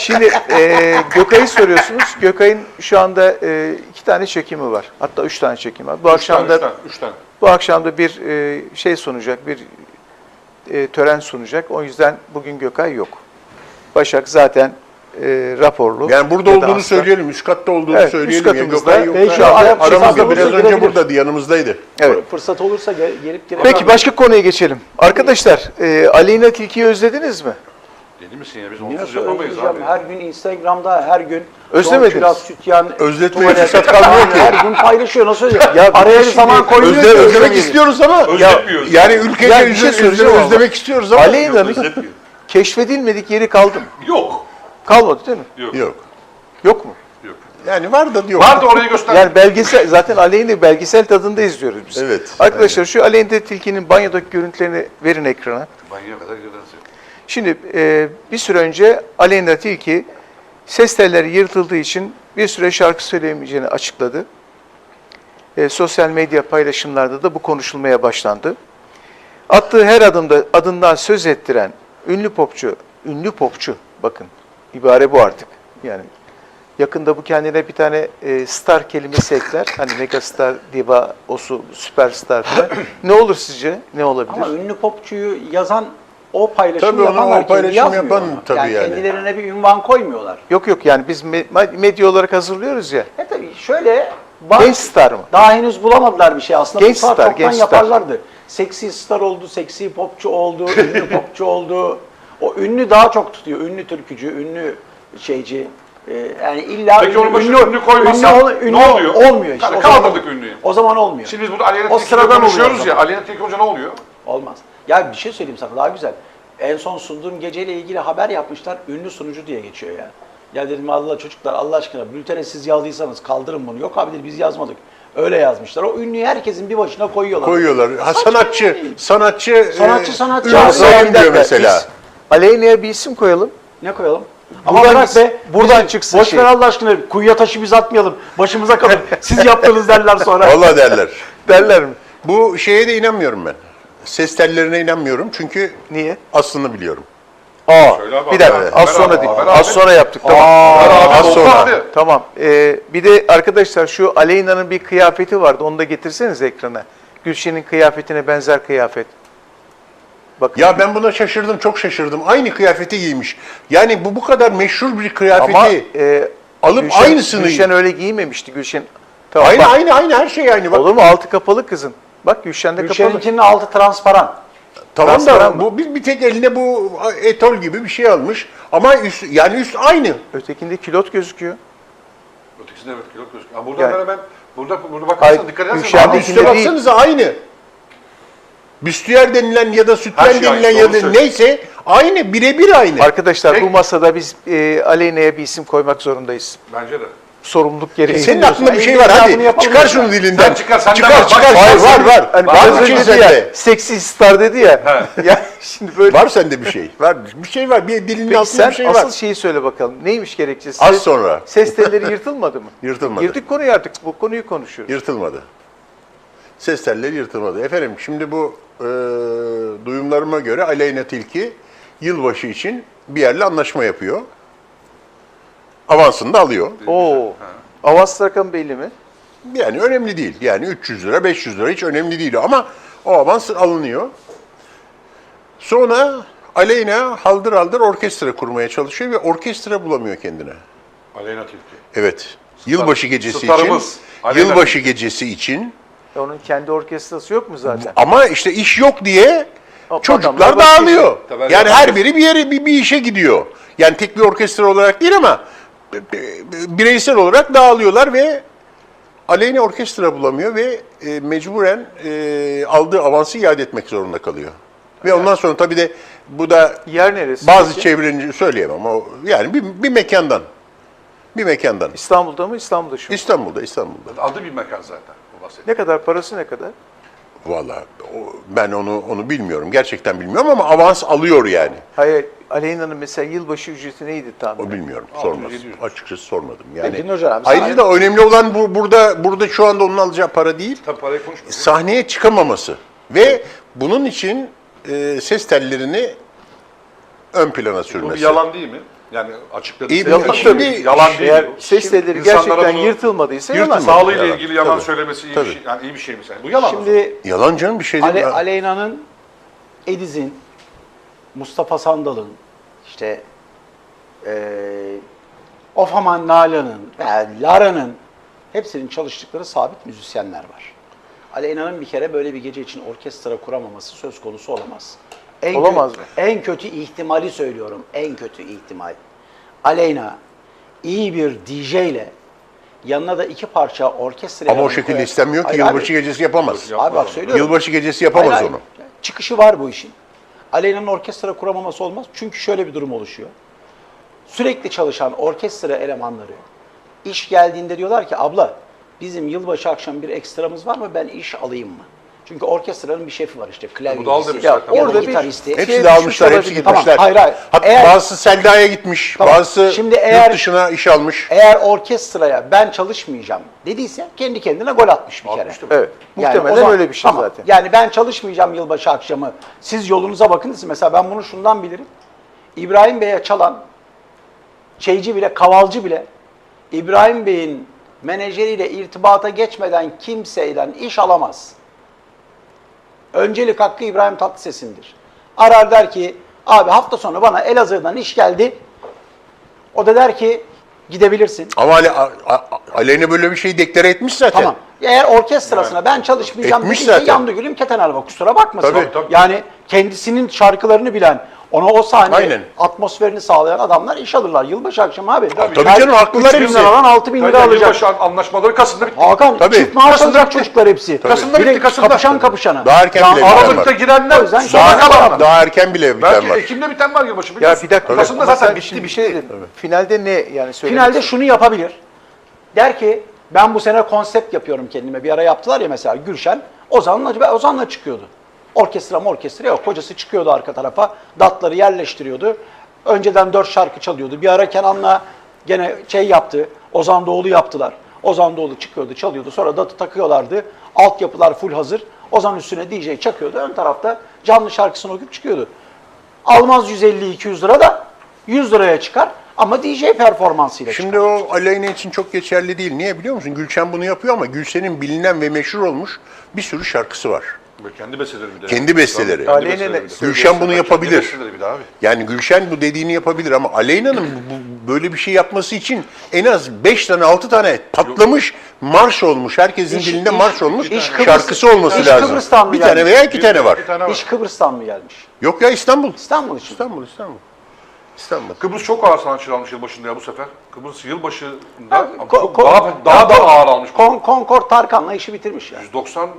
Şimdi e, Gökay'ı soruyorsunuz. Gökay'ın şu anda e, iki tane çekimi var. Hatta üç tane çekimi var. Bu akşam da Üç tane, üç tane. bu akşam da bir e, şey sunacak, bir e, tören sunacak. O yüzden bugün Gökay yok. Başak zaten e, raporlu. Yani burada olduğunu hasta. söyleyelim, üst katta olduğunu Evet, üst söyleyelim. Ya, katımızda. Gökay yok. Belki Ha, ayak aramızda biraz önce buradaydı, yanımızdaydı. Evet. Fırsat olursa gel- gelip gelip. Peki başka konuya geçelim. Arkadaşlar, e, Aleyna Tilki'yi özlediniz mi? Deli misin ya biz Yine onsuz yapamayız söyleyeceğim. abi. Her gün Instagram'da her gün Özlemediniz. külah, sütyen, Özletmeye tuvalet, fırsat kalmıyor ki. Her gün paylaşıyor. Nasıl öyle? Ya Araya bir şimdi zaman koymuyor. Özle, ki özlemek istiyoruz ama Özletmiyoruz. yani ülkece Ya bir şey söyleyeceğim ama. özlemek istiyoruz ama Aleyna'nın Özletmiyor. keşfedilmedik yeri kaldı mı? Yok. Kalmadı değil mi? Yok. yok. Yok mu? Yok. Yani var da yok. Var da orayı göster. Yani belgesel, zaten Aleyna belgesel tadında izliyoruz biz. Evet, Arkadaşlar şu Aleyna Tilki'nin banyodaki görüntülerini verin ekrana. Banyoya kadar gidersin. Şimdi e, bir süre önce Aleyna Tilki ses telleri yırtıldığı için bir süre şarkı söyleyemeyeceğini açıkladı. E, sosyal medya paylaşımlarda da bu konuşulmaya başlandı. Attığı her adımda adından söz ettiren ünlü popçu, ünlü popçu bakın ibare bu artık. Yani yakında bu kendine bir tane e, star kelimesi ekler. Hani megastar, diva, osu, süperstar falan. ne olur sizce? Ne olabilir? Ama ünlü popçuyu yazan o paylaşımı Tabii yapanlar o paylaşım yapan onu. tabii yani. yani. Kendilerine bir ünvan koymuyorlar. Yok yok yani biz me- medya olarak hazırlıyoruz ya. E tabii şöyle var, Genç star mı? daha henüz bulamadılar bir şey aslında. Genç star, çoktan genç star. yaparlardı. Seksi star oldu, seksi popçu oldu, ünlü popçu oldu. O ünlü daha çok tutuyor. Ünlü türkücü, ünlü şeyci. Ee, yani illa Peki onun başına ünlü koymazsan ol- ne oluyor? Olmuyor işte. Hani o zaman- kaldırdık ünlüyü. O zaman olmuyor. Şimdi biz burada Aleyna oluyor konuşuyoruz ya. Aleyna Tilki olunca ne oluyor? Olmaz. Ya bir şey söyleyeyim sana daha güzel. En son sunduğum geceyle ilgili haber yapmışlar. Ünlü sunucu diye geçiyor yani. Ya dedim Allah çocuklar Allah aşkına bültene siz yazdıysanız kaldırın bunu. Yok abi dedi biz yazmadık. Öyle yazmışlar. O ünlüyü herkesin bir başına koyuyorlar. koyuyorlar. Ha, Saçma sanatçı, değil. sanatçı, Sanatçı, e, sanatçı. ünlü Ya, sayın bir diyor dakika, mesela. biz Aleyna'ya bir isim koyalım. Ne koyalım? Ama Buradan bırak be. buradan çıksın Boş şey. ver Allah aşkına. Kuyuya taşı biz atmayalım. Başımıza kalın. Siz yaptınız derler sonra. Vallahi derler. Derler mi? Bu şeye de inanmıyorum ben. Ses tellerine inanmıyorum çünkü Niye? aslını biliyorum. Aa, abi, bir dakika. Az sonra abi, değil. Az sonra yaptık. Tamam. Abi, az sonra. abi. Tamam. Ee, bir de arkadaşlar şu Aleyna'nın bir kıyafeti vardı. Onu da getirseniz ekrana. Gülşen'in kıyafetine benzer kıyafet. Bakın. Ya ben buna şaşırdım, çok şaşırdım. Aynı kıyafeti giymiş. Yani bu bu kadar meşhur bir kıyafeti Ama e, alıp Gülşen, aynısını... Gülşen öyle giymemişti. Gülşen Tamam, aynı, bak. aynı, aynı, her şey aynı. Bak, Olur mu? Altı kapalı kızın. Bak Gülşen de kapalı. Gülşen'inkinin altı transparan. tamam da bu bir, bir tek eline bu etol gibi bir şey almış. Ama üst, yani üst aynı. Ötekinde kilot gözüküyor. Ötekisinde evet kilo gözüküyor. Ama burada Yani- ben burada burada Hayır, bakarsan dikkat edersen Gülşen abi, de- Üste değil. baksanıza aynı. Büstüyer denilen ya da sütyen Her şey denilen aynı, ya doğru da söylüyorsun. neyse aynı, birebir aynı. Arkadaşlar bu Peki. masada biz e, Aleyna'ya bir isim koymak zorundayız. bence de. Sorumluluk gereği. Senin aklında bir şey var hadi. Çıkar şunu dilinden. Sen çıkar, senden çıkar, var. çıkar. Bak, Var, sen- var, var. Hani var önce şey dedi ya, seksi star dedi ya. ya şimdi böyle. Var sende bir şey. Var. Bir şey var. Bir dilinin Peki altında sen bir şey asıl var. şeyi söyle bakalım. Neymiş gerekçesi? Az sonra. Ses telleri yırtılmadı mı? Yırtılmadı. Girdik konuya artık. Bu konuyu konuşuyoruz. Yırtılmadı. Ses telleri yırtılmadı. Efendim şimdi bu e, duyumlarıma göre Aleyna Tilki yılbaşı için bir yerle anlaşma yapıyor. Avansını da alıyor. Oo. Avans rakamı belli mi? Yani önemli değil. Yani 300 lira, 500 lira hiç önemli değil ama o avans alınıyor. Sonra Aleyna haldır haldır orkestra kurmaya çalışıyor ve orkestra bulamıyor kendine. Aleyna Tilki. Evet. Yılbaşı gecesi starımız. için. Aleyna Yılbaşı gecesi için. E onun kendi orkestrası yok mu zaten? Ama işte iş yok diye Adamlar çocuklar başka dağılıyor. işe. Tabii, Yani her biri bir yere bir, bir işe gidiyor. Yani tek bir orkestra olarak değil ama bireysel olarak dağılıyorlar ve Aleyna orkestra bulamıyor ve e, mecburen e, aldığı avansı iade etmek zorunda kalıyor. Ve ondan sonra tabii de bu da Yer neresi? bazı peki? çevrenici söyleyemem ama yani bir, bir mekandan. Bir mekandan. İstanbul'da mı İstanbul'da şu? mu? İstanbul'da, İstanbul'da. Adı bir mekan zaten. Bu bahsettiğim. Ne kadar parası ne kadar? Vallahi o- ben onu onu bilmiyorum. Gerçekten bilmiyorum ama avans alıyor yani. Hayır, Aleyna'nın mesela yılbaşı ücreti neydi tahmin? O bilmiyorum. 600, Sormadım. 700. Açıkçası sormadım. Yani Peki Nurcan abi, ayrıca da önemli olan bu burada burada şu anda onun alacağı para değil. Tabii parayı konuşmuyoruz. Sahneye çıkamaması ve bunun için e, ses tellerini ön plana Bu sürmesi. bir yalan değil mi? Yani açıkladı. İyi, Yalan şimdi- değil. yalan değil. Eğer bu. ses telleri İnsanlara gerçekten yırtılmadıysa yalan. Sağlığıyla Yalan. ilgili yalan Tabii. söylemesi iyi Tabii. bir şey. Yani iyi bir şey mi sen? Bu yalan. Şimdi Yalan canım bir şey değil. Ale, ya. Aleyna'nın, Ediz'in, Mustafa Sandal'ın, işte eee Ofaman Nalan'ın, veya Lara'nın hepsinin çalıştıkları sabit müzisyenler var. Aleyna'nın bir kere böyle bir gece için orkestra kuramaması söz konusu olamaz. En Olamaz kö- mı? En kötü ihtimali söylüyorum. En kötü ihtimal. Aleyna iyi bir DJ ile yanına da iki parça orkestra Ama o şekilde koyar- istenmiyor ki Hayır yılbaşı abi. gecesi yapamaz. Abi bak söylüyorum. Yılbaşı gecesi yapamaz Hayır, hayır. onu. Çıkışı var bu işin. Aleyna'nın orkestra kuramaması olmaz. Çünkü şöyle bir durum oluşuyor. Sürekli çalışan orkestra elemanları iş geldiğinde diyorlar ki abla bizim yılbaşı akşam bir ekstramız var mı ben iş alayım mı? Çünkü orkestranın bir şefi var işte Bu da al klavyecisi ya, ya Orada gitaristi. Hep- Hepsi dağılmışlar, düşmüş hepsi gitmişler. Tamam, hayır, hayır. Hatta Eğer- bazısı Selda'ya gitmiş, Tamam, bazısı şimdi eğer- yurt dışına iş almış. Eğer orkestraya ben çalışmayacağım dediyse kendi kendine gol atmış bir kere. Evet. Yani Muhtemelen o zaman- öyle bir şey tamam. zaten. Yani ben çalışmayacağım yılbaşı akşamı. Siz yolunuza bakınız. Mesela ben bunu şundan bilirim. İbrahim Bey'e çalan şeyci bile, kavalcı bile İbrahim Bey'in menajeriyle irtibata geçmeden kimseyle iş alamaz. Öncelik hakkı İbrahim Tatlıses'indir. Arar der ki abi hafta sonu bana Elazığ'dan iş geldi. O da der ki gidebilirsin. Ama Ale, A- A- Aleyna böyle bir şey deklare etmiş zaten. Tamam. Eğer orkestrasına ben çalışmayacağım Etmiş zaten. yandı gülüm keten araba kusura bakmasın. Tabii, tabii. Yani kendisinin şarkılarını bilen, ona o sahne Aynen. atmosferini sağlayan adamlar iş alırlar. Yılbaşı akşamı abi. Tabii canım, haklılar 3 bin hepsi. liradan 6 bin lira Bence alacak. Yılbaşı anlaşmaları Kasım'da bitti. Hakan Tabii. çift maaş Kasım'da alacak bitti. çocuklar hepsi. Kasım'da Bir de bitti, Kasım'da. Kapışan kapışana. Daha erken bile biten Aralıkta var. O girenler yüzden sona daha-. Daha erken bile biten Belki var. Ekim'de biten var yılbaşı. Ya biliyorsun. bir dakika. Kasım'da Ama zaten bitti. şimdi bir şey. Finalde ne yani söylemek Finalde şunu yapabilir. Der ki ben bu sene konsept yapıyorum kendime. Bir ara yaptılar ya mesela Gülşen. Ozan'la, Ozan'la çıkıyordu. Orkestra orkestra yok. Kocası çıkıyordu arka tarafa. Datları yerleştiriyordu. Önceden dört şarkı çalıyordu. Bir ara Kenan'la gene şey yaptı. Ozan Doğulu yaptılar. Ozan Doğulu çıkıyordu, çalıyordu. Sonra datı takıyorlardı. Altyapılar full hazır. Ozan üstüne DJ çakıyordu. Ön tarafta canlı şarkısını okuyup çıkıyordu. Almaz 150-200 lira da 100 liraya çıkar ama DJ performansıyla çıkar. Şimdi o Aleyna için çok geçerli değil. Niye biliyor musun? Gülşen bunu yapıyor ama Gülşen'in bilinen ve meşhur olmuş bir sürü şarkısı var. Böyle Kendi besteleri bir de. Kendi besteleri. Tabii, kendi Aleyna besteleri ne bir de. söylüyor Gülşen bunu sana? yapabilir. Kendi besteleri bir de abi. Yani Gülşen bu dediğini yapabilir ama Aleyna'nın bu, bu- böyle bir şey yapması için en az 5 tane 6 tane patlamış marş olmuş. Herkesin İş- dilinde iş- marş olmuş. iş Kıbrıs- şarkısı olması iş lazım. Kıbrıs'tan mı bir tane gelmiş? veya iki tane var. Bir tane var. İş Kıbrıs'tan mı gelmiş? Yok ya İstanbul. İstanbul için. İstanbul, İstanbul. İstanbul. Kıbrıs çok ağır sanatçı almış yılbaşında ya bu sefer. Kıbrıs yılbaşında Ko- çok ko- daha, daha da ağır almış. Kon, Concord Tarkan'la işi bitirmiş yani. 190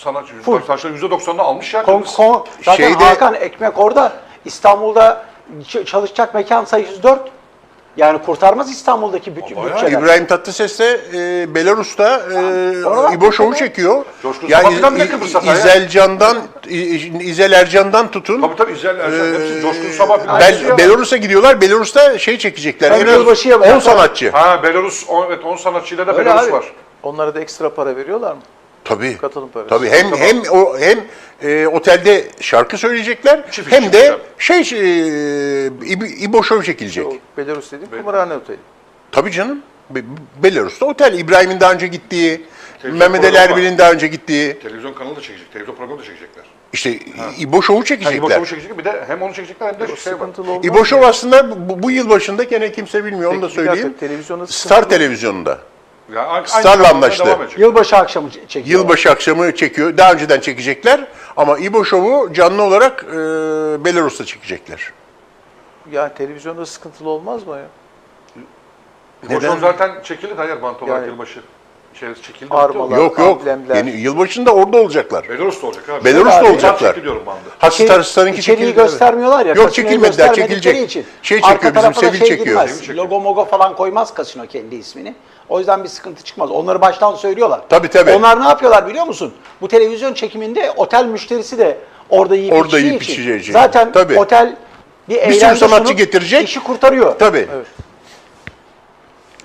sanatçı, Full. 190 sanatçıların %90'ını almış ya Kon, kon, zaten Şeyde- Hakan ekmek orada. İstanbul'da ç- çalışacak mekan sayısı 4. Yani kurtarmaz İstanbul'daki bütün Bayağı bütçeler. İbrahim Tatlıses de e, Belarus'ta e, Oralar- İbo Show'u çekiyor. Coşkun yani Sabancı'dan bile Kıbrıs'a ya. İzel Can'dan, İ- İzel Ercan'dan tutun. Tabii tabii İzel Erşen, Ee, hepsi Coşkun Sabah. Bel- hepsi ya. Belarus'a gidiyorlar. Belarus'ta şey çekecekler. Tabii En az yılbaşı yapacaklar. 10 sanatçı. Ha Belarus, on- evet 10 sanatçıyla da Öyle Belarus abi. var. Onlara da ekstra para veriyorlar mı? Tabii. Katılım parası. Tabii hem hem o hem e, otelde şarkı söyleyecekler Çift hem de yapacak. şey e, İb- İbo Show çekilecek. O Belarus dediğim kumarhane oteli. Tabii canım. Be- Belarus'ta otel. İbrahim'in daha önce gittiği, Televizyon Mehmet Ali programı Erbil'in daha önce gittiği. Televizyon kanalı da çekecek, televizyon programı da çekecekler. İşte İbo Show'u Yani İbo çekecekler. Show'u çekecek bir de hem onu çekecekler hem de şey var. Sıkıntılı olmaz. İbo aslında bu, bu yıl başında gene kimse bilmiyor onu da Peki, bir dakika, söyleyeyim. televizyonda Star sıkıntılı- televizyonunda. Yani aynı Star'la zamanda anlaştı. devam edecek. Yılbaşı akşamı ç- çekiyor. Yılbaşı akşamı çekiyor. Daha önceden çekecekler ama İbo Show'u canlı olarak e, Belarus'ta çekecekler. Ya televizyonda sıkıntılı olmaz mı ya? İbo Show zaten çekildi de hayır bant olarak Yani- yılbaşı. Şey çekildi. Armalar, Yok yok. amblemler. Yeni, yılbaşında orada olacaklar. Belarus'ta olacak abi. Belarus'ta Abi, olacaklar. Çekti diyorum bandı. Ha İçeri- Star, Star'ınki içeriği göstermiyorlar ya. Yok çekilmediler çekilecek. Için. Şey çekiyor bizim Sevil şey çekiyor. girmez. çekiyor. Logo mogo falan koymaz kasino kendi ismini. O yüzden bir sıkıntı çıkmaz. Onları baştan söylüyorlar. Tabii, tabii. Onlar ne yapıyorlar biliyor musun? Bu televizyon çekiminde otel müşterisi de orada yiyip Orada içeceği yiyip için. içeceği. Zaten Tabii. otel bir, sürü eğlence sanatçı sunup getirecek. işi kurtarıyor. Tabii. Evet.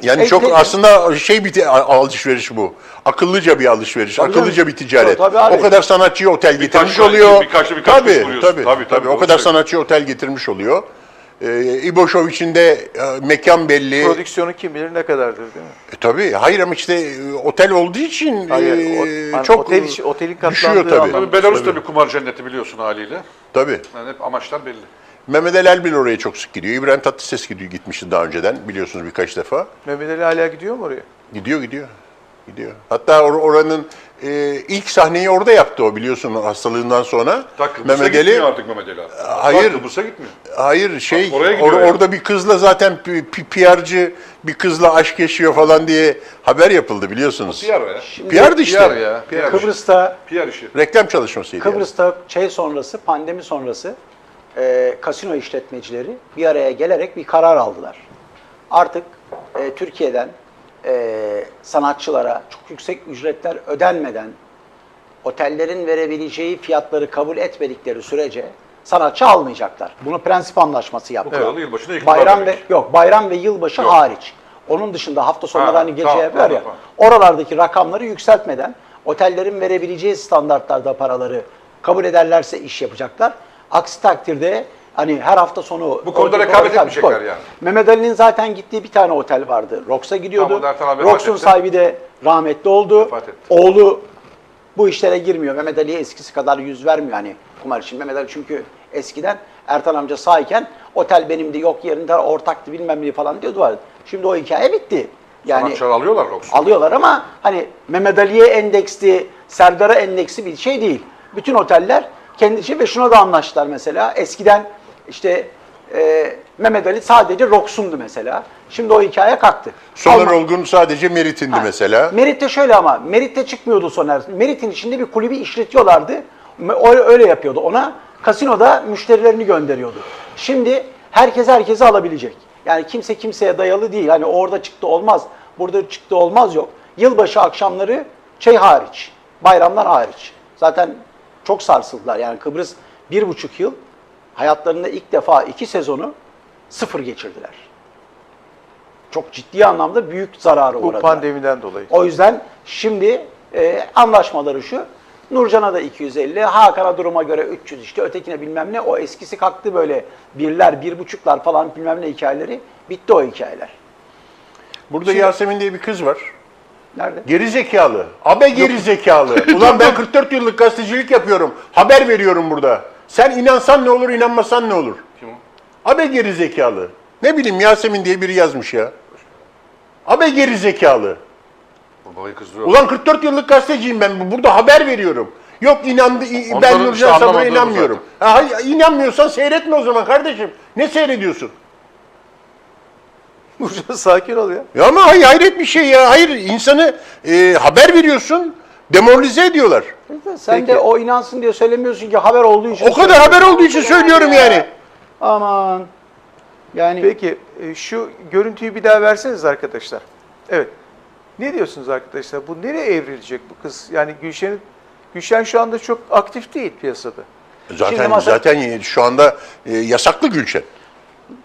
Yani E, çok peki. aslında şey bir alışveriş bu. Akıllıca bir alışveriş, Tabii akıllıca canım. bir ticaret. Tabii abi. o kadar sanatçıyı otel getirmiş taşla- oluyor. birkaç- birkaç tabii, vuruyorsun. tabii, Tabii, tabii, tabii. O kadar sanatçıyı otel getirmiş oluyor. E, İboşoviç'in de e, mekan belli. Prodüksiyonu kim bilir ne kadardır değil mi? E, tabii. Hayır ama işte e, otel olduğu için Hayır, e, o- hani çok otel otelin düşüyor katlandığı tabii. anlamda. Tabii Belarus da bir kumar cenneti biliyorsun haliyle. Tabii. Yani hep amaçlar belli. Mehmet Ali Erbil oraya çok sık gidiyor. İbrahim Tatlıses gidiyor, gitmişti daha önceden biliyorsunuz birkaç defa. Mehmet Ali hala gidiyor mu oraya? Gidiyor gidiyor. Gidiyor. Hatta or- oranın e, ilk sahneyi orada yaptı o biliyorsun hastalığından sonra. Ta Kıbrıs'a Mehmet Ali gitmiyor artık Mehmet Ali abi. Hayır. Ta Kıbrıs'a gitmiyor. hayır şey Oraya gidiyor or- yani. orada bir kızla zaten p- p- PR'cı bir kızla aşk yaşıyor falan diye haber yapıldı biliyorsunuz. PR o ya. PR'dı işte. PR ya. PR, Kıbrıs'ta PR işi. Reklam çalışmasıydı. yani. Kıbrıs'ta şey sonrası, pandemi sonrası e, kasino işletmecileri bir araya gelerek bir karar aldılar. Artık e, Türkiye'den e, sanatçılara çok yüksek ücretler ödenmeden otellerin verebileceği fiyatları kabul etmedikleri sürece sanatçı almayacaklar. Bunu prensip anlaşması yaptılar. yıktılar Bayram ve yok bayram ve yılbaşı Yok. hariç. Onun dışında hafta sonları Ha, hani gece tamam, yapıyor ya. tamam, Oralardaki rakamları yükseltmeden otellerin verebileceği standartlarda paraları kabul ederlerse iş yapacaklar. Aksi takdirde hani her hafta sonu... Bu konuda rekabet etmeyecekler yani. Mehmet Ali'nin zaten gittiği bir tane otel vardı. Rox'a gidiyordu. Tamam, Rox'un sahibi de rahmetli oldu. Oğlu bu işlere girmiyor. Mehmet Ali'ye eskisi kadar yüz vermiyor hani kumar için. Mehmet Ali çünkü eskiden Ertan amca sağyken otel benimdi yok yerinde ortaktı bilmem ne falan diyordu. var. Şimdi o hikaye bitti. Yani Sanatçılar alıyorlar Rox'u. alıyorlar ama hani Mehmet Ali'ye endeksli, Serdar'a endeksli bir şey değil. Bütün oteller kendi içi ve şuna da anlaştılar mesela. Eskiden işte e, Mehmet Ali sadece Rox'undu mesela. Şimdi o hikaye kalktı. Soner Alman- Olgun sadece Merit'indi Ha, mesela. Merit'te şöyle ama Merit'te çıkmıyordu Soner. Merit'in içinde bir kulübü işletiyorlardı. O öyle yapıyordu. Ona kasinoda müşterilerini gönderiyordu. Şimdi herkes herkesi alabilecek. Yani kimse kimseye dayalı değil. Hani orada çıktı olmaz, burada çıktı olmaz yok. Yılbaşı akşamları şey hariç, bayramlar hariç. Zaten çok sarsıldılar. Yani Kıbrıs bir buçuk yıl hayatlarında ilk defa iki sezonu sıfır geçirdiler. Çok ciddi anlamda büyük zararı Bu uğradılar. pandemiden dolayı. O yüzden şimdi e, anlaşmaları şu. Nurcan'a da 250, Hakan'a duruma göre 300 işte ötekine bilmem ne. O eskisi kalktı böyle birler, bir buçuklar falan bilmem ne hikayeleri. Bitti o hikayeler. Burada Yasemin diye bir kız var. Nerede? Geri zekalı. Abe geri zekalı. Ulan ben 44 yıllık gazetecilik yapıyorum. Haber veriyorum burada. Sen inansan ne olur, inanmasan ne olur? Kim o? Abe geri zekalı. Ne bileyim Yasemin diye biri yazmış ya. Abe geri zekalı. Babayı kızdırıyor. Ulan 44 yıllık gazeteciyim ben. Burada haber veriyorum. Yok inandı, i- ben Onların Nurcan işte Sabır'a anlamadığı bu inanmıyorum. Ha, hayır, inanmıyorsan seyretme o zaman kardeşim. Ne seyrediyorsun? Nurcan sakin ol ya. Ya ama hay- hayret bir şey ya. Hayır insanı e, haber veriyorsun, demoralize ediyorlar. Sen Peki. de o inansın diye söylemiyorsun ki haber olduğu için. O kadar haber olduğu için söylüyorum yani. Aman. Yani Peki e, şu görüntüyü bir daha verseniz arkadaşlar. Evet. Ne diyorsunuz arkadaşlar? Bu nereye evrilecek bu kız? Yani Gülşen'in Gülşen şu anda çok aktif değil piyasada. Zaten Şimdi masa- zaten şu anda e, yasaklı Gülşen.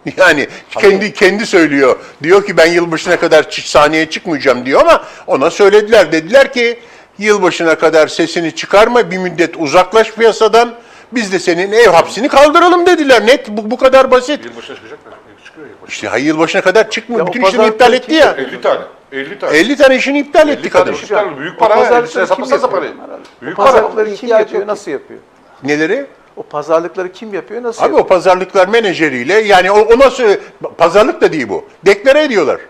Yani kendi kendi söylüyor. Diyor ki ben yılbaşına kadar sahneye çıkmayacağım diyor ama ona söylediler. Dediler ki yılbaşına kadar sesini çıkarma bir müddet uzaklaş piyasadan. Biz de senin ev hapsini kaldıralım dediler. Net bu, bu kadar basit. Yılbaşına çıkacak mı? Çıkıyor yılbaşı. İşte hayır yılbaşına kadar çıkmıyor. Ya Bütün pazarlıkları iptal etti ya. 50 tane. 50 tane. 50 tane işini iptal 50 etti kadın. Büyük para. pazarlıkları kim yapıyor? Büyük para. pazarlıkları kim İhtiyacı yapıyor, nasıl yapıyor? Neleri? O pazarlıkları kim yapıyor, nasıl Abi o yapıyor? pazarlıklar menajeriyle yani o, sö- pazarlık da değil bu. Deklare ediyorlar.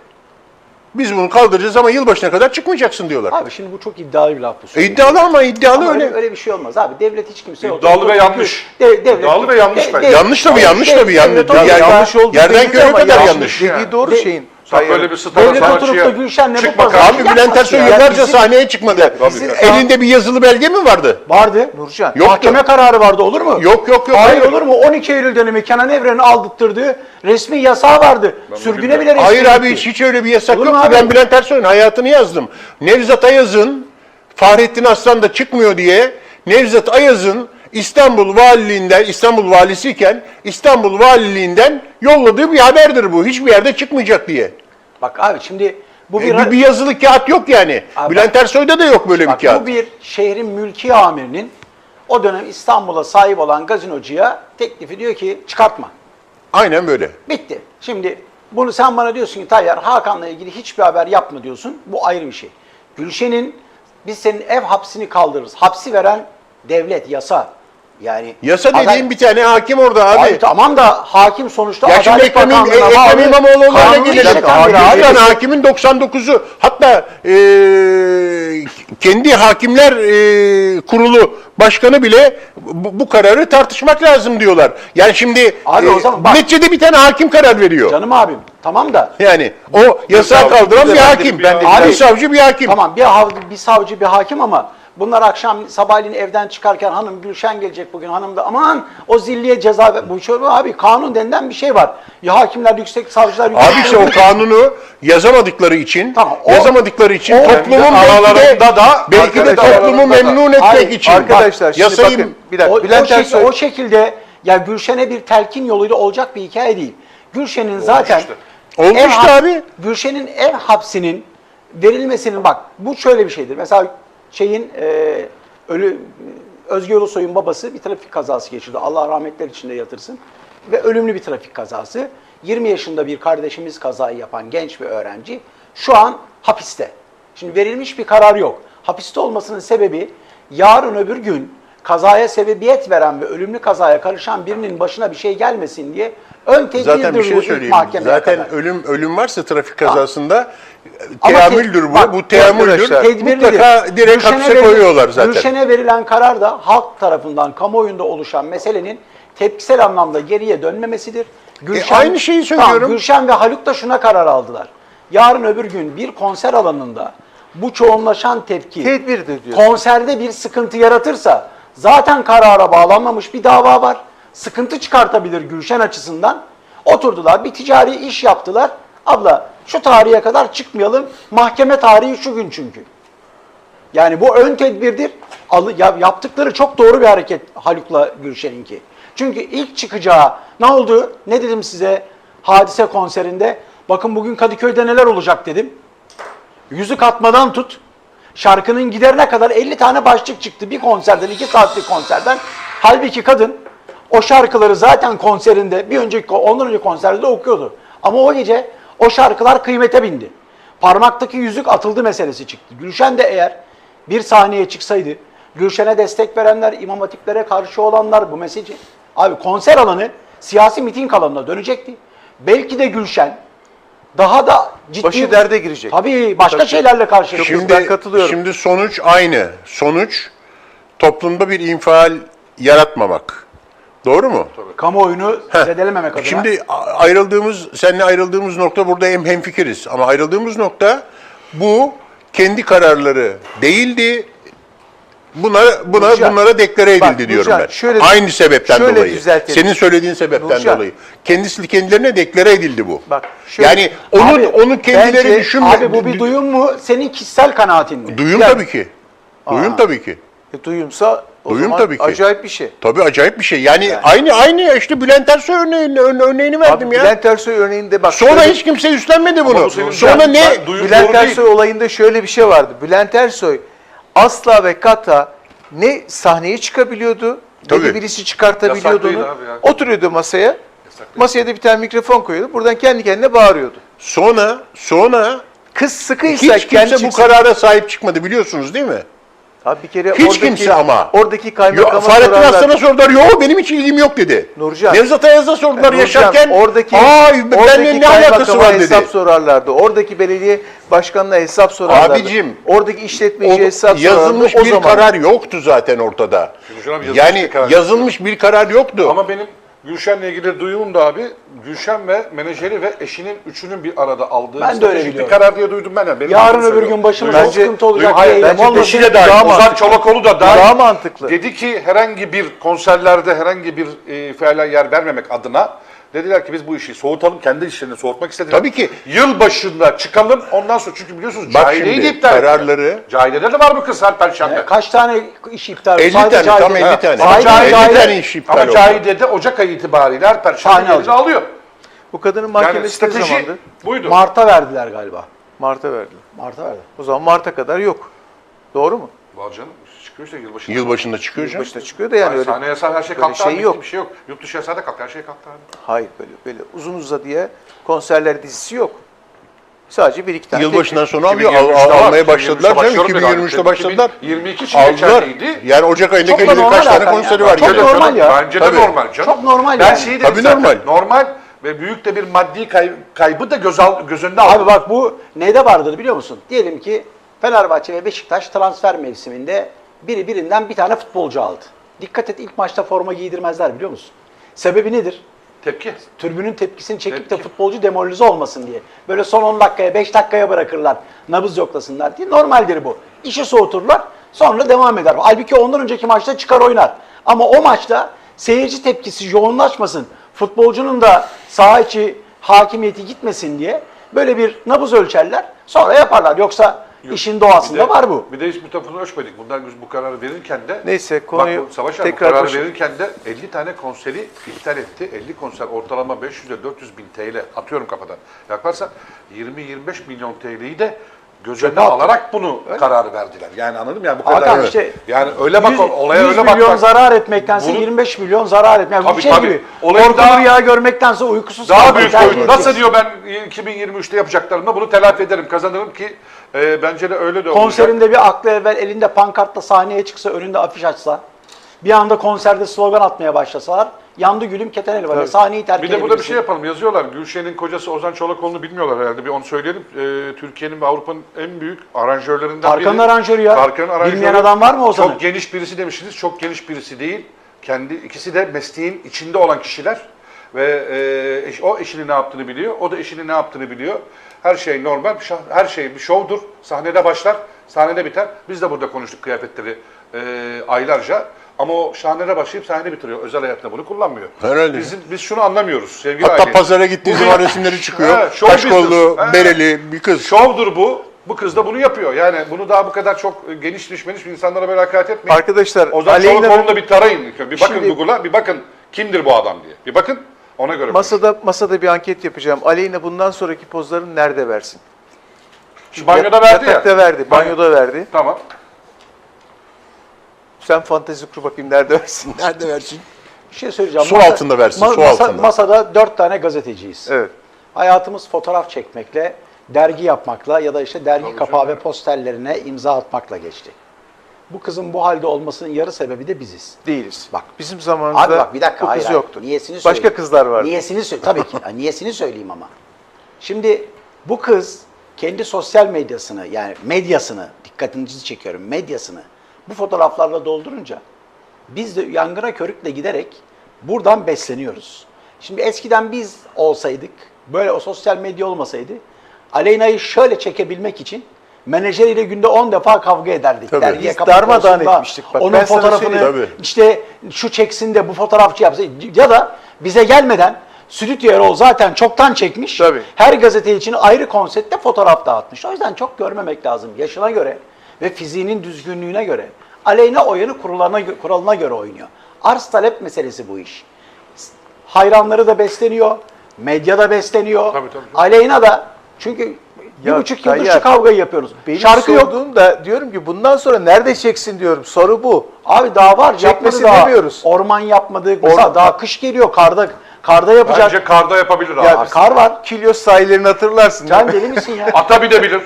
Biz bunu kaldıracağız ama yılbaşına kadar çıkmayacaksın diyorlar. abi şimdi bu çok iddialı bir laf bu. E, söylediğin. iddialı ama iddialı Ama öyle. öyle, öyle bir şey olmaz abi. Devlet hiç kimse İddialı ve yanlış. İddialı ve yanlış bence. Yanlış tabii, yanlış tabii, yanlış. devlet yanlış olduğu yerden belli köye ama kadar yanlış yanlış. Dediği doğru şeyin. Hayır. böyle bir star Devlet oturup da sanatçıya Gülşen'le bu çıkma pazarlık Abi. Bülent Ersoy yıllarca bizim- sahneye çıkmadı. Bizim- Elinde bir yazılı belge mi vardı? Vardı. Nurcan. Yoktu. Mahkeme kararı vardı olur mu? Yok yok yok. Hayır olur mu? 12 Eylül dönemi Kenan Evren'in aldırttığı resmi yasağı vardı. Sürgüne bile resmi Hayır abi gitti. hiç, hiç öyle bir yasak Olur mu abi? Ben Bülent Ersoy'un hayatını yazdım. Nevzat Ayaz'ın Fahrettin Aslan da çıkmıyor diye Nevzat Ayaz'ın İstanbul Valiliğinden, İstanbul Valisiken İstanbul Valiliğinden yolladığı bir haberdir bu. Hiçbir yerde çıkmayacak diye. Bak abi şimdi bu E, bir, bir, bir yazılı kağıt yok yani. Abi Bülent Ersoy'da da yok böyle bak, bir kağıt. bu bir şehrin mülki amirinin o dönem İstanbul'a sahip olan gazinocuya teklifi diyor ki çıkartma. Aynen böyle. Bitti. Şimdi bunu sen bana diyorsun ki Tayyar Hakan'la ilgili hiçbir haber yapma diyorsun. Bu ayrı bir şey. Gülşen'in biz senin ev hapsini kaldırırız. Hapsi veren devlet, yasa. Yani Yasa Aday- dediğin bir tane hakim orada abi. Abi tamam da hakim sonuçta Ya şimdi Adalet Ekrem, İm- Bakanlığı'na E- bağlı Ekrem İmamoğlu'na kanunu işleten bir Hakim, yani hakimin 99'u hatta e, kendi hakimler e, kurulu başkanı bile bu, bu kararı tartışmak lazım diyorlar. Yani şimdi Abi o zaman bak- neticede bir tane hakim karar veriyor. Canım abim tamam da Yani o yasağı kaldıran bir ben de- hakim. ben de- bir savcı bir hakim. Tamam bir, hav- bir savcı bir hakim ama bunlar akşam sabahleyin evden çıkarken hanım Gülşen gelecek bugün hanım da aman o zilliye ceza ver- bu şey abi kanun denilen bir şey var. Ya hakimler yüksek savcılar yüksek Abi işte o kanunu yazamadıkları için, Tamam, o- yazamadıklarının için o- toplumun aralarında da- belki de toplumu memnun etmek Hayır, için. Arkadaşlar şimdi yasayı bakın bir dakika. o, Bülent o, şek- Ersoy o şekilde ya Gülşen'e bir telkin yoluyla olacak bir hikaye değil. Gülşen'in zaten işte. Olmuş ev da hap- abi. Gülşen'in ev hapsinin verilmesinin bak bu şöyle bir şeydir. Mesela şeyin e, ölü Özge Ulusoy'un babası bir trafik kazası geçirdi. Allah rahmetler içinde yatırsın. Ve ölümlü bir trafik kazası. 20 yaşında bir kardeşimiz kazayı yapan genç bir öğrenci şu an hapiste. Şimdi verilmiş bir karar yok. Hapiste olmasının sebebi yarın öbür gün kazaya sebebiyet veren ve ölümlü kazaya karışan birinin başına bir şey gelmesin diye ön tedbirdir Zaten bir şey bu ilk söyleyeyim. mahkemeye Zaten kadar. ölüm ölüm varsa trafik kazasında Ama teamüldür te- bu. bak, bu teamüldür. arkadaşlar, Tedbirlidir. Mutlaka direkt Gülşen'e hapse verilen- koyuyorlar zaten. Gülşen'e verilen karar da halk tarafından kamuoyunda oluşan meselenin tepkisel anlamda geriye dönmemesidir. E, aynı şeyi söylüyorum. Tamam, Gülşen ve Haluk da şuna karar aldılar. Yarın öbür gün bir konser alanında bu çoğunlaşan tepki Tedbirdir diyor. konserde bir sıkıntı yaratırsa zaten karara bağlanmamış bir dava var. Sıkıntı çıkartabilir Gülşen açısından. Oturdular bir ticari iş yaptılar. Abla şu tarihe kadar çıkmayalım. Mahkeme tarihi şu gün çünkü. Yani bu ön tedbirdir. Yaptıkları çok doğru bir hareket Haluk'la Gülşen'inki. Çünkü ilk çıkacağı ne oldu? Ne dedim size hadise konserinde? Bakın bugün Kadıköy'de neler olacak dedim. Yüzük atmadan tut. Şarkının giderine kadar 50 tane başlık çıktı. Bir konserden, iki saatlik konserden. Halbuki kadın o şarkıları zaten konserinde, bir önceki, ondan önce konserde de okuyordu. Ama o gece o şarkılar kıymete bindi. Parmaktaki yüzük atıldı meselesi çıktı. Gülşen de eğer bir sahneye çıksaydı, Gülşen'e destek verenler, imam hatiplere karşı olanlar bu mesajı. Abi konser alanı siyasi miting alanına dönecekti. Belki de Gülşen daha da ciddi... Başı derde girecek. Tabii başka Tabii. şeylerle karşılaşacak. Şimdi- ben katılıyorum. Şimdi sonuç aynı. Sonuç toplumda bir infial yaratmamak. Doğru mu? Kamuoyunu Heh. zedelememek adına. Şimdi ayrıldığımız, seninle ayrıldığımız nokta burada hem hemfikiriz. Ama ayrıldığımız nokta bu kendi kararları değildi. Buna buna Nurcan, bunlara deklare edildi bak, diyorum Nurcan, ben. şöyle- Aynı sebepten şöyle dolayı. düzeltelim. Senin söylediğin sebepten Nurcan. dolayı. Kendisi kendilerine deklare edildi bu. Bak, şöyle- yani onu Abi, onu kendileri bence- düşünme. Abi bu bir duyum mu? Senin kişisel kanaatin mi? Duyum Yani- tabii ki. Duyum Aa. tabii ki. E, duyumsa o Duyum zaman tabii ki. acayip bir şey. Tabii acayip bir şey. Yani, aynı aynı ya işte Bülent Ersoy örneğini, ör- örneğini verdim Abi ya. Bülent Ersoy örneğinde bak. Sonra şöyle- hiç kimse üstlenmedi bunu. bu Sonra Ben- ne? ben Bülent doğru değil. Ersoy olayında şöyle bir şey vardı. Bülent Ersoy asla ve kata ne sahneye çıkabiliyordu, ne Tabii. de birisi çıkartabiliyordu onu. Yasaklıydı abi ya. Oturuyordu masaya. Masaya da bir tane mikrofon koyuyordu. Buradan kendi kendine bağırıyordu. Sonra sonra Kız sıkıysa hiç kendi kimse bu çıksın. karara sahip çıkmadı biliyorsunuz değil mi? Abi bir kere Hiç oradaki, kimse ama. Oradaki Yo, kaymakama Fahrettin sorarlar. Aslan'a sordular. Yok benim hiç ilgim yok dedi. Nurcan. Nevzat Ayaz'a sordular Nurcan, yaşarken. oradaki Ay oradaki benimle ne alakası var dedi. hesap sorarlardı. Oradaki belediye başkanına hesap sorarlardı. Abicim, Oradaki işletmeciye O- hesap yazılmış bir zaman karar yoktu zaten ortada. Yani yazılmış bir karar yoktu. Ama benim Gülşen'le ilgili duyumum da abi Gülşen ve menajeri ve eşinin üçünün bir arada aldığı Ben de öyle stratejik bir biliyorum. karar diye duydum ben. Yani. Benim Yarın öbür söylüyorum. gün başımıza. Bence- sıkıntı olacak. Hayır, Eylem bence olmasın. Eşi de Daha dahil, Ozan mantıklı. Çolakoğlu da dahil. Daha mantıklı. Dedi ki herhangi bir konserlerde herhangi bir e, yer vermemek adına dediler ki biz bu işi soğutalım, kendi işlerini soğutmak istediler. Tabii ki. Yıl başında çıkalım ondan sonra çünkü biliyorsunuz Bak Cahide'yi şimdi, de iptal ettiler. kararları- Cahide'de de var bu kız her perşembe. Kaç tane iş iptal 50 Sadece tane, tam Cahide- 50 tane. Ama Cahide- Cahide- 50 tane iş iptal Ama. Cahide'de Ocak ayı itibariyle her perşembe alacak. alıyor. Bu kadının Yani mahkemesi ne strateji zamandı? buydu. Mart'a verdiler galiba. Mart'a verdi. Mart'a verdi. O zaman Mart'a kadar yok. Doğru mu? Var canım. Çıkıyor işte yılbaşında. Yılbaşında çıkıyor canım. Başına çıkıyor da yani Yani öyle sahne yasağı her şey kalktı şey abi. yok. Bir şey yok. Yurt dışı yasağı da kalktı. Her şey kalktı abi. Hayır böyle böyle uzun uzadıya konserler dizisi yok. Sadece bir iki tane. Yılbaşından sonra alıyor. 2023'te Al, var. almaya başladılar 2023'te canım. başlıyorum dedi 2023'te abi. başladılar. 2022 için Aldılar. geçerliydi. Yani Ocak ayında normal kaç tane konseri var. Çok normal ya. Bence de Tabii. normal canım. Çok normal ben yani. şeyi dedim Tabii zaten, normal. Normal ve büyük de bir maddi kay- kaybı da göz, al, göz önüne aldı. Abi bak bu neyde vardır biliyor musun? Diyelim ki Fenerbahçe ve Beşiktaş transfer mevsiminde biri birinden bir tane futbolcu aldı. Dikkat et ilk maçta forma giydirmezler biliyor musun? Sebebi nedir? Tepki. Tribünün tepkisini çekip de Tepki. futbolcu demoralize olmasın diye. Böyle son 10 dakikaya 5 dakikaya bırakırlar. Nabız yoklasınlar diye. Normaldir bu. İşi soğuturlar sonra devam eder. Halbuki ondan önceki maçta çıkar oynar. Ama o maçta seyirci tepkisi yoğunlaşmasın. Futbolcunun da saha içi hakimiyeti gitmesin diye böyle bir nabız ölçerler. Sonra yaparlar. Yoksa işin doğasında Bir de- var bu. Bir de hiç bu tarafını ölçmedik. Bundan biz bu kararı verirken de Neyse, konuyu bak, bu Savaş abi, bu tekrar kararı başı- verirken de 50 tane konseri iptal etti. 50 konser ortalama 500 ile 400 bin TL atıyorum kafadan. Yaparsa 20-25 milyon TL'yi de göz önüne alarak bunu kararı verdiler. Yani anladın mı? Yani bu kadar. işte yani öyle bak 100, olaya 100 öyle bak. milyon bak. zarar etmektense Bunu- 25 milyon zarar etmek. Tabii, bir şey tabii. gibi. Korkulu daha- rüya görmektense uykusuz Daha kalmayı büyük tercih boyut. edeceksin. Nasıl diyor ben 2023'te yapacaklarımla bunu telafi ederim, kazanırım ki e, bence de öyle de olacak. Konserinde bir aklı evvel elinde pankartla sahneye çıksa, önünde afiş açsa, bir anda konserde slogan atmaya başlasalar, yandı gülüm keten elvanı, sahneyi terk Bir de burada bir şey yapalım. Yazıyorlar. Gülşen'in kocası Ozan Çolakoğlu'nu bilmiyorlar herhalde. Bir onu söyleyelim. Ee, Türkiye'nin ve Avrupa'nın en büyük aranjörlerinden Tarkan'ın biri. aranjörü ya. Tarkan'ın aranjörü. Bilmeyen adam var mı Ozan'ı? Çok geniş birisi demişsiniz. Çok geniş birisi değil. Kendi ikisi de mesleğin içinde olan kişiler ve e, eş- o eşinin ne yaptığını biliyor. O da eşinin ne yaptığını biliyor. Her şey normal. bir şah- Her şey bir şovdur. Sahnede başlar, sahnede biter. Biz de burada konuştuk kıyafetleri e, aylarca. Ama o sahnede başlayıp sahnede bitiriyor. Özel hayatta bunu kullanmıyor. Herhalde. Bizim, biz şunu anlamıyoruz sevgili Hatta aile. pazara gittiği zaman resimleri çıkıyor. Evet, Kaş kollu, bereli bir kız. Şovdur bu. Bu kız da bunu yapıyor. Yani bunu daha bu kadar çok e, geniş düşmeniş insanlara böyle hakaret etmeyin. Arkadaşlar, Ozan Aleyna'nın- Çolakoğlu'nu bir tarayın. Bir bakın Google'a, bir bakın kimdir bu adam diye. Bir bakın, ona göre. Masada masada bir anket yapacağım. Aleyna bundan sonraki pozlarını nerede versin? Şu banyoda verdi ya. Yatakta verdi, banyoda verdi. Tamam. Sen fantezi kur bakayım nerede versin? Nerede versin? Bir şey söyleyeceğim. Su altında versin, su masa- altında. Masada dört tane gazeteciyiz. Evet. Hayatımız fotoğraf çekmekle, dergi yapmakla ya da işte dergi kapağı ve posterlerine imza atmakla geçti. Bu kızın bu halde olmasının yarı sebebi de biziz. Değiliz. Bak. bizim zamanımızda Abi bak bir dakika bu kız hayır. yoktu. Niyesini Başka söyleyeyim. kızlar vardı. Niyesini söyle tabii ki. Niyesini söyleyeyim ama. Şimdi bu kız kendi sosyal medyasını yani medyasını dikkatinizi çekiyorum medyasını bu fotoğraflarla doldurunca biz de yangına körükle giderek buradan besleniyoruz. Şimdi eskiden biz olsaydık böyle o sosyal medya olmasaydı Aleyna'yı şöyle çekebilmek için menajeriyle günde 10 defa kavga ederdik. Tabii. Dergiye Biz kapak darmadağın olsun da etmiştik. Bak, onun ben sana fotoğrafını söyleyeyim. işte şu çeksin de bu fotoğrafçı yapsın. Ya da bize gelmeden Stüdyo Erol zaten çoktan çekmiş. Tabii. Her gazete için ayrı konseptte fotoğraf dağıtmış. O yüzden çok görmemek lazım. Yaşına göre ve fiziğinin düzgünlüğüne göre. Aleyna oyunu kuralına, kuralına göre oynuyor. Arz talep meselesi bu iş. Hayranları da besleniyor, medya da besleniyor. Tabii, tabii. Aleyna da çünkü bir Ya buçuk yıldır şu kavgayı yapıyoruz. Benim Şarkı yok. da diyorum ki bundan sonra nerede çeksin diyorum. Soru bu. Abi daha var. Çekmesi daha. demiyoruz. Orman yapmadık. Mesela daha kış geliyor. Karda karda yapacak. Bence karda yapabilir abi. Ya kar var. Kilyos sahillerini hatırlarsın. Sen deli misin ya? Ata binebilir.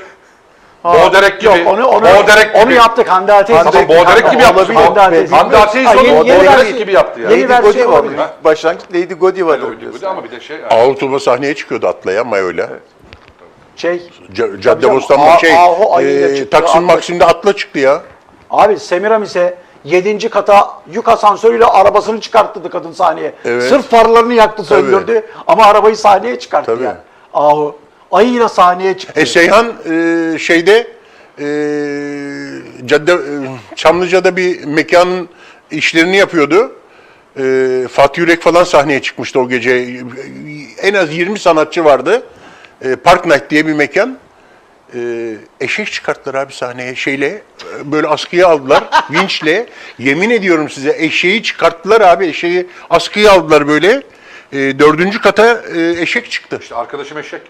Boğderek gibi. Yok onu onu Boğderek gibi. onu yaptık Hande Ateş. Tamam, Boğderek gibi yaptı. Olabilir. Hande Ateş. Hande Ateş onu yeni- yeni Boğderek versiyon- gibi yaptı ya. Yeni Lady versiyon Godiva. olabilir. Başlangıç Lady Godiva'dır Öyle diyorsun. ama bir de şey. Avrupa sahneye çıkıyordu atlaya mayoyla. Şey, C- Tabii Cadde canım, Bostan'da A- şey, Ahu ayıyla e, çıktı, Taksim atla Maksim'de atla çıktı ya. abi Semiramis'e 7. kata yük asansörüyle arabasını çıkarttı kadın sahneye. Evet. Sırf farlarını yaktı söndürdü ama arabayı sahneye çıkarttı Tabii. yani. Ahu ayıyla sahneye çıktı. E Seyhan e, şeyde e, cadde e, Çamlıca'da bir mekanın işlerini yapıyordu. E, Fatih Yürek falan sahneye çıkmıştı o gece. E, En az 20 sanatçı vardı. E, Park Night diye bir mekan. E, eşek çıkarttılar abi sahneye şeyle e, böyle askıya aldılar vinçle yemin ediyorum size eşeği çıkarttılar abi eşeği askıya aldılar böyle E, dördüncü kata e, eşek çıktı. İşte arkadaşım eşek.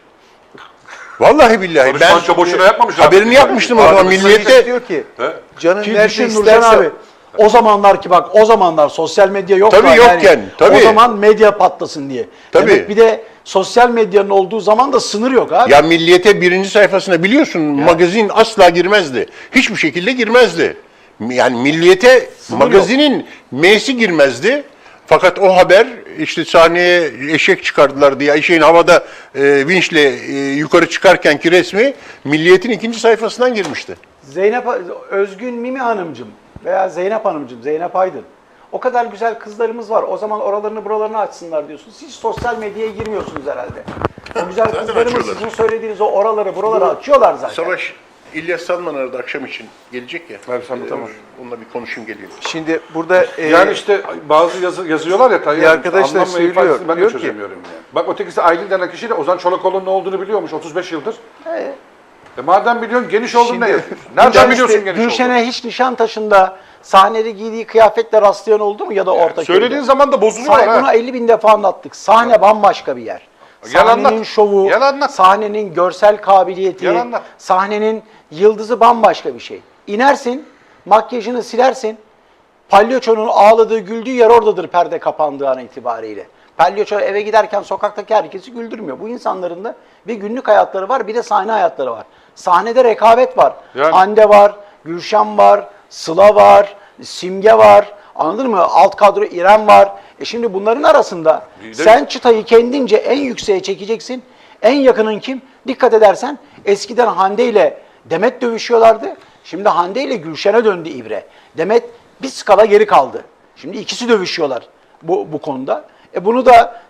Vallahi billahi Barış ben Manço boşuna yapmamışlar. haberini yapmıştım o zaman milliyette. diyor ki He? canın Ki nerede düşün isterse abi. O zamanlar ki bak o zamanlar sosyal medya yok. Tabii yokken, tabii. O zaman medya patlasın diye. Tabii. Demek bir de sosyal medyanın olduğu zaman da sınır yok abi. Ya milliyete birinci sayfasına biliyorsun magazin asla girmezdi. Hiçbir şekilde girmezdi. Yani milliyete magazinin M'si girmezdi. Fakat o haber işte sahneye eşek çıkardılar diye eşeğin havada e, vinçle e, yukarı çıkarkenki resmi milliyetin ikinci sayfasından girmişti. Zeynep Özgün Mimi Hanımcığım veya Zeynep Hanımcığım, Zeynep Aydın. O kadar güzel kızlarımız var. O zaman oralarını buralarını açsınlar diyorsunuz. Siz sosyal medyaya girmiyorsunuz herhalde. O güzel Zaten kızlarımız açıyorlar. sizin söylediğiniz o oraları buraları açıyorlar zaten. Savaş İlyas Salman aradı akşam için. Gelecek ya. Evet, tamam, tamam. Onunla bir konuşayım geliyor. Şimdi burada e, Yani işte bazı yazı, yazıyorlar ya Tayyip. Bir arkadaş da anlam ve söylüyor, ifadesini Ben de diyor ki- çözemiyorum yani. Bak ötekisi Aylin denen kişi de Ozan Çolakoğlu'nun ne olduğunu biliyormuş 35 yıldır. E madem biliyorsun geniş olduğunu ne Şimdi- yazıyorsun? Nereden Gülşen biliyorsun işte geniş olduğunu? Gülşen'e hiç Nişantaşı'nda sahnede giydiği kıyafetle rastlayan oldu mu ya da orta Söylediğin zaman da bozuluyorlar Sahne, bunu ha. 50 bin defa anlattık. Sahne bambaşka bir yer. Gel Sahnenin anlat. şovu, Gel anlat. sahnenin görsel kabiliyeti, anlat. sahnenin yıldızı bambaşka bir şey. İnersin, makyajını silersin, palyaçonun ağladığı, güldüğü yer oradadır perde kapandığı an itibariyle. Palyaço eve giderken sokaktaki herkesi güldürmüyor. Bu insanların da bir günlük hayatları var, bir de sahne hayatları var. Sahnede rekabet var. Yani- Hande var, Gülşen var, Sıla var, Simge var. Anladın mı? Alt kadro İrem var. E şimdi bunların arasında de- sen çıtayı kendince en yükseğe çekeceksin. En yakının kim? Dikkat edersen eskiden Hande ile Demet dövüşüyorlardı. Şimdi Hande ile Gülşen'e döndü İbre. Demet bir skala geri kaldı. Şimdi ikisi dövüşüyorlar bu, bu konuda. E bunu da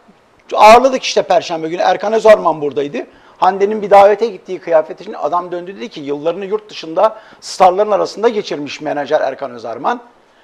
ağırladık işte Perşembe günü. Erkan Özarman buradaydı. Hande'nin bir davete gittiği kıyafet için adam döndü dedi ki yıllarını yurt dışında starların arasında geçirmiş menajer Erkan Özarman.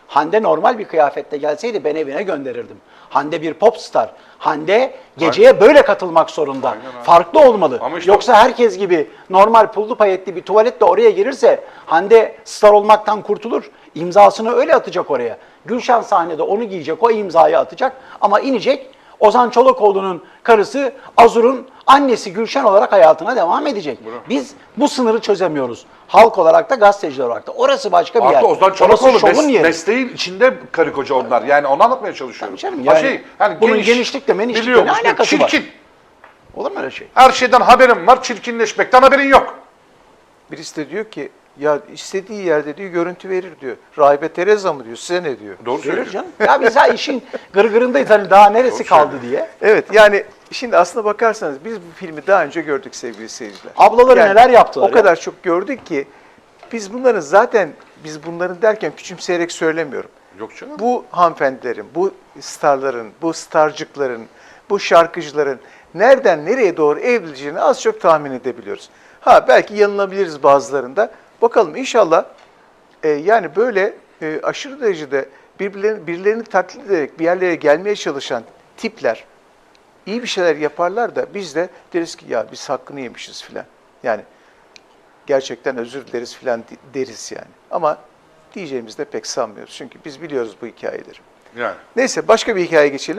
Hande normal bir kıyafette gelseydi ben evine gönderirdim. Hande bir popstar. Hande geceye böyle katılmak zorunda. Farklı olmalı. Ama işte- Yoksa herkes gibi normal pullu payetli bir tuvaletle oraya girirse Hande star olmaktan kurtulur. İmzasını öyle atacak oraya. Gülşen sahnede onu giyecek, o imzayı atacak ama inecek. Ozan Çolakoğlu'nun karısı Azur'un annesi Gülşen olarak hayatına devam edecek. Biz bu sınırı çözemiyoruz. Halk olarak da gazeteciler olarak da. Orası başka bir yer. Artı Ozan Orası Çolakoğlu şovun mes- yeri. mesleğin içinde karı koca onlar. Yani onu anlatmaya çalışıyorum. Tabii canım, Ha yani şey, hani bunun geniş, genişlikle, menişlikle ne alakası var? çirkin. Olur mu öyle şey? Her şeyden haberim var, çirkinleşmekten haberin yok. birisi de diyor ki ya istediği yerde diyor görüntü verir diyor. Rahibe Teresa mı diyor size ne diyor. Doğru Verir söylüyorsun. canım. Ya biz ha işin gırgırındayız hani daha neresi kaldı diye. Evet yani şimdi aslına bakarsanız biz bu filmi daha önce gördük sevgili seyirciler. Ablaları neler yaptılar O ya? kadar çok gördük ki biz bunların zaten biz bunların derken küçümseyerek söylemiyorum. Yok canım. Bu hanımefendilerin, bu starların, bu starcıkların, bu şarkıcıların nereden nereye doğru evrileceğini az çok tahmin edebiliyoruz. Ha belki yanılabiliriz bazılarında. Bakalım inşallah e, yani böyle e, aşırı derecede birbirlerini, birilerini taklit ederek bir yerlere gelmeye çalışan tipler iyi bir şeyler yaparlar da biz de deriz ki ya biz hakkını yemişiz filan. Yani gerçekten özür dileriz filan deriz yani. Ama diyeceğimizi de pek sanmıyoruz. Çünkü biz biliyoruz bu hikayeleri. Yani. Neyse başka bir hikaye geçelim.